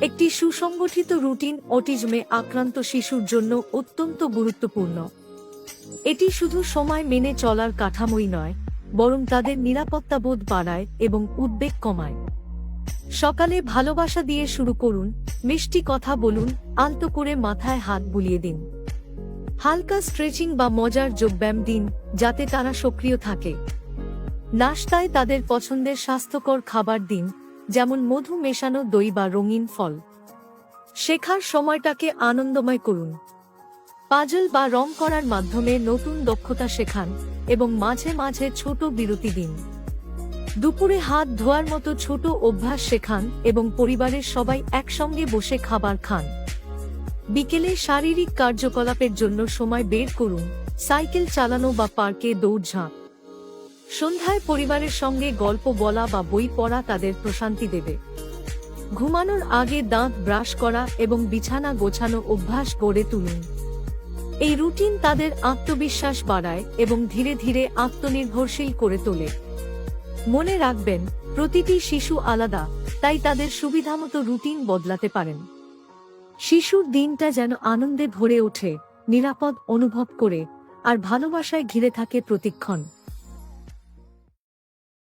একটি সুসংগঠিত রুটিন অটিজমে আক্রান্ত শিশুর জন্য অত্যন্ত গুরুত্বপূর্ণ। এটি শুধু সময় মেনে চলার কাঠামোই নয়, বরং তাদের নিরাপত্তাবোধ বাড়ায় এবং উদ্বেগ কমায়। সকালে ভালোবাসা দিয়ে শুরু করুন, মিষ্টি কথা বলুন, আলতো করে মাথায় হাত বুলিয়ে দিন। হালকা স্ট্রেচিং বা মজার যোগব্যায়াম দিন, যাতে তারা সক্রিয় থাকে। নাস্তায় তাদের পছন্দের স্বাস্থ্যকর খাবার দিন যেমন মধু মেশানো দই বা রঙিন ফল। শেখার সময়টাকে আনন্দময় করুন। পাজল বা রং করার মাধ্যমে নতুন দক্ষতা শেখান এবং মাঝে মাঝে ছোট বিরতি দিন। দুপুরে হাত ধোয়ার মতো ছোট অভ্যাস শেখান এবং পরিবারের সবাই একসঙ্গে বসে খাবার খান। বিকেলে শারীরিক কার্যকলাপের জন্য সময় বের করুন। সাইকেল চালানো বা পার্কে দৌড়ঝাঁপ। সন্ধ্যায় পরিবারের সঙ্গে গল্প বলা বা বই পড়া তাদের প্রশান্তি দেবে। ঘুমানোর আগে দাঁত ব্রাশ করা এবং বিছানা গোছানো অভ্যাস গড়ে তুলুন। এই রুটিন তাদের আত্মবিশ্বাস বাড়ায় এবং ধীরে ধীরে আত্মনির্ভরশীল করে তোলে। মনে রাখবেন, প্রতিটি শিশু আলাদা, তাই তাদের সুবিধামতো রুটিন বদলাতে পারেন। শিশুর দিনটা যেন আনন্দে ভরে ওঠে, নিরাপদ অনুভব করে, আর ভালোবাসায় ঘিরে থাকে প্রতিক্ষণ।